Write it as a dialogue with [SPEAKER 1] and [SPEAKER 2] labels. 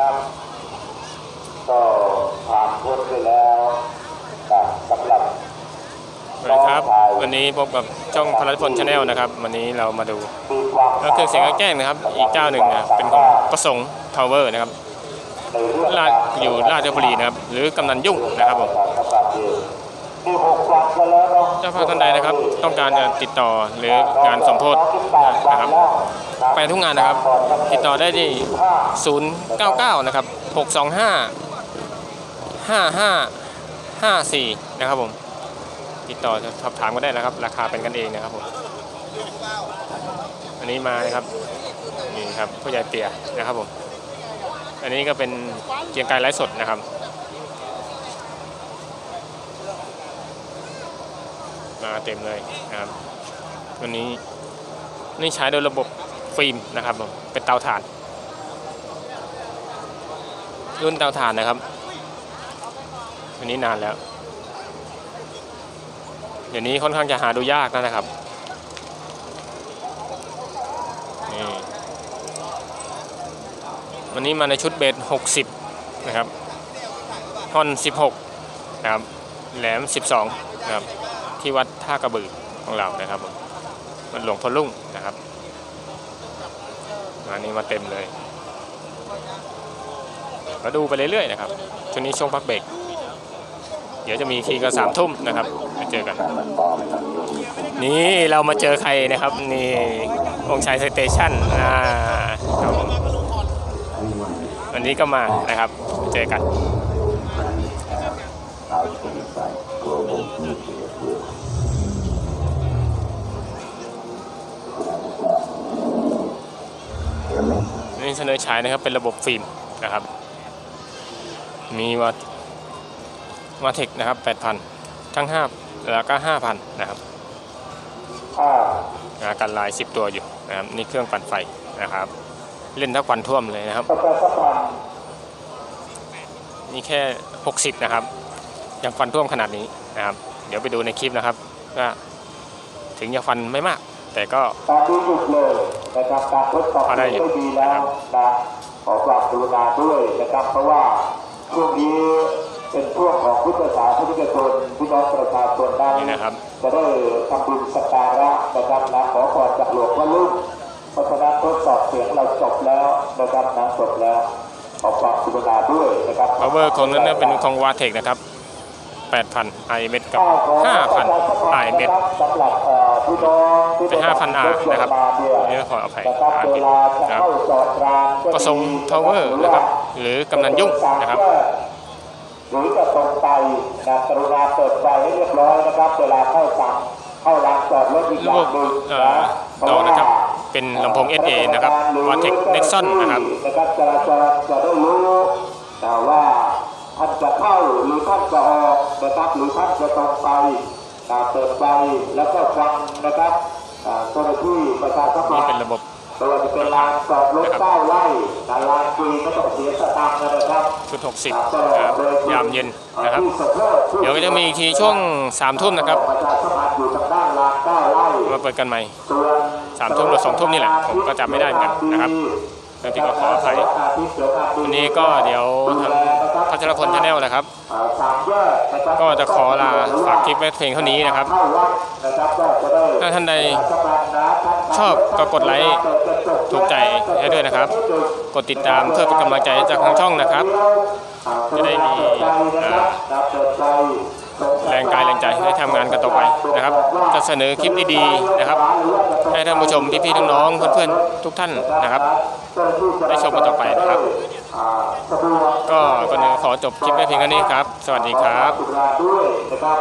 [SPEAKER 1] ครับก็ผ่านพ้นไปแล้วกับสำหรับ
[SPEAKER 2] สวัสดีครับ วันนี้พบกับช่องพลัดพลชาแนลนะครับ วันนี้เรามาดู
[SPEAKER 1] มีความ
[SPEAKER 2] ก็คือเสียงแกล้งนะครับ อีกเจ้าหนึ่งนะครับเป็นของประสงค์ทาวเวอร์นะครับ
[SPEAKER 1] ในเรื่อง
[SPEAKER 2] ลาดอยู่ราชบุรีนะครับ หรือกำนันยุ่งนะครับผม
[SPEAKER 1] เจ้า
[SPEAKER 2] ภาพท่านใดนะครับ ต้องการจะติดต่อหรืองานสมโพธินะครับ ไปทุกงานนะครับ ติดต่อได้ที่ 099 นะครับ 625 5554 นะครับผมติดต่อสอบถามก็ได้นะครับ ราคาเป็นกันเองนะครับผมอันนี้มานะครับนี่ครับผู้ใหญ่เตี่ยนะครับผมอันนี้ก็เป็นเกียงไกรไลฟ์สดนะครับ มาเต็มเลยนะครับวันนี้นี่ใช้โดยระบบฟิล์มนะครับผมเป็นเตาถ่าน รุ่นเตาถ่านนะครับวันนี้นานแล้ว เดี๋ยวนี้ค่อนข้างจะหาดูยากแล้วนะครับนี่วันนี้มาในชุดเบส60 นะครับฮอน 16 นะครับ แหลม 12 นะครับ ที่วัดท่ากระบือของเรานะครับผมมันหลวงพ่อลุ่งนะครับงานนี้มาเต็มเลยมาดูไปเรื่อยๆนะครับช่วงนี้ช่วงพักเบรกเดี๋ยวจะมีทีก็สามทุ่มนะครับมาเจอกัน นี่เรามาเจอใครนะครับนี่องค์ชายสเตชันอ่าครับผมวันนี้ก็มานะครับเจอกัน นี่เสนอฉายนะครับเป็นระบบฟิล์มนะครับ มีวัดมาเทคนะครับ 8,000 ทั้ง 5 แล้วก็ 5,000 นะครับ
[SPEAKER 1] อ่า
[SPEAKER 2] นะกันลาย 10 ตัวอยู่นะครับนี่เครื่องปั่นไฟนะครับ เล่นทั้งควันท่วมเลยนะครับ
[SPEAKER 1] ประชาสัมพันธ์
[SPEAKER 2] นี่แค่ 60 นะครับ ยังฟันท่วมขนาดนี้นะครับ เดี๋ยวไปดูในคลิปนะครับว่าถึงจะฟันไม่มาก แต่ก็
[SPEAKER 1] การดีหยุดเลยนะครับการทดสอบ
[SPEAKER 2] พอได้อยู่
[SPEAKER 1] ได้ดีแล้วนะขอความกรุณาด้วยนะครับ เพราะว่าช่วงนี้เป็นช่วงของพุทธศาสนิกชนพี่น้องประชาชนนั้น
[SPEAKER 2] นี่นะครับ
[SPEAKER 1] จะได้ทำบุญสักการะนะครับนะขอพรจากหลวงพ่อลูกเพราะฉะนั้นทดสอบเสียงเราจบแล้วนะครับนะจบแล้วขอความกรุณาด้วยนะครับ
[SPEAKER 2] power ของนั้นนะเป็นของวาเทคนะครับ 8,000 i m กับ 5,000 i m
[SPEAKER 1] สำหรับเอ่อพี่น้องที่
[SPEAKER 2] เป็น5,000 R นะครับ
[SPEAKER 1] เนี่ย
[SPEAKER 2] นี่ขออภัย
[SPEAKER 1] นะครับ
[SPEAKER 2] อ่าน
[SPEAKER 1] เว
[SPEAKER 2] ผิด
[SPEAKER 1] ลาจะ
[SPEAKER 2] นะครับ
[SPEAKER 1] เข้าจอดรางก็
[SPEAKER 2] ประสงค์ทาวเวอร์นะครับ หรือกำนันยุ่งนะครับ
[SPEAKER 1] หรือจะตรงไปนะกรุณาเปิดไฟให้เรียบร้อยนะครับ เวลาเข้าสั่งเข้าลานจอดรถอีกอ
[SPEAKER 2] ระ
[SPEAKER 1] ย่า
[SPEAKER 2] บ
[SPEAKER 1] ง
[SPEAKER 2] บ
[SPEAKER 1] หนึ่ง
[SPEAKER 2] เอ่
[SPEAKER 1] นะ
[SPEAKER 2] อดอกนะครับ เป็นลำโพง SA นะครับ Vatek Nexon นะครับ
[SPEAKER 1] นะครับ เข้าหรือท่านจะออกนะครับหรือท่านจะตรงไปเปิดไฟแล้วก็ฟังนะครับเจ้าหน้าที่ประชาสัมพั
[SPEAKER 2] น
[SPEAKER 1] ธ์
[SPEAKER 2] เป็นระบบ
[SPEAKER 1] ไม่ว่าจะเป็นลานจอดรถเก้าไร่แต่ลานฟรีไม่ต้องเสียสตางค์นะครับ
[SPEAKER 2] ชุด 60นะครับยามเย็นนะครับ เดี๋ยวก็จะมีอีกทีช่วง 3 ทุ่มนะครับ
[SPEAKER 1] ประชาสัมพันธ์อยู่ทางด้านลานเก้าไร่
[SPEAKER 2] มาเปิดกันใหม่สามทุ่มหรือสองทุ่มนี่แหละ ผมก็จำไม่ได้เหมือนกันนะครับบางทีก็ขออภัยวันนี้ก็เดี๋ยวทาง พัชรพลชาแนลนะครับ
[SPEAKER 1] อ่าสามแยกนะครับ
[SPEAKER 2] ก็จะขอลาฝากคลิปไว้เพียงเท่านี้นะครับ
[SPEAKER 1] เข้าวัดนะครับก็จะได้
[SPEAKER 2] ถ้าท่านใด
[SPEAKER 1] ประชาสัมพันธ์นะท่าน
[SPEAKER 2] ชอบก็กดไลค์ถูกใจให้ด้วยนะครับ กดติดตามเพื่อเป็นกำลังใจให้จากทางช่องนะครับ จะได้มีเอ่อแรงกายแรงใจให้ทำงานกันต่อไปนะครับ จะเสนอคลิปดีๆนะครับ ให้ท่านผู้ชมพี่ๆน้องๆเพื่อนๆทุกท่านนะครับ ได้ชมกันต่อไปนะครับ ก็ก็ขอจบคลิปไว้เพียงเท่านี้ครับ สวัสดีครับ
[SPEAKER 1] ด้วยนะครับ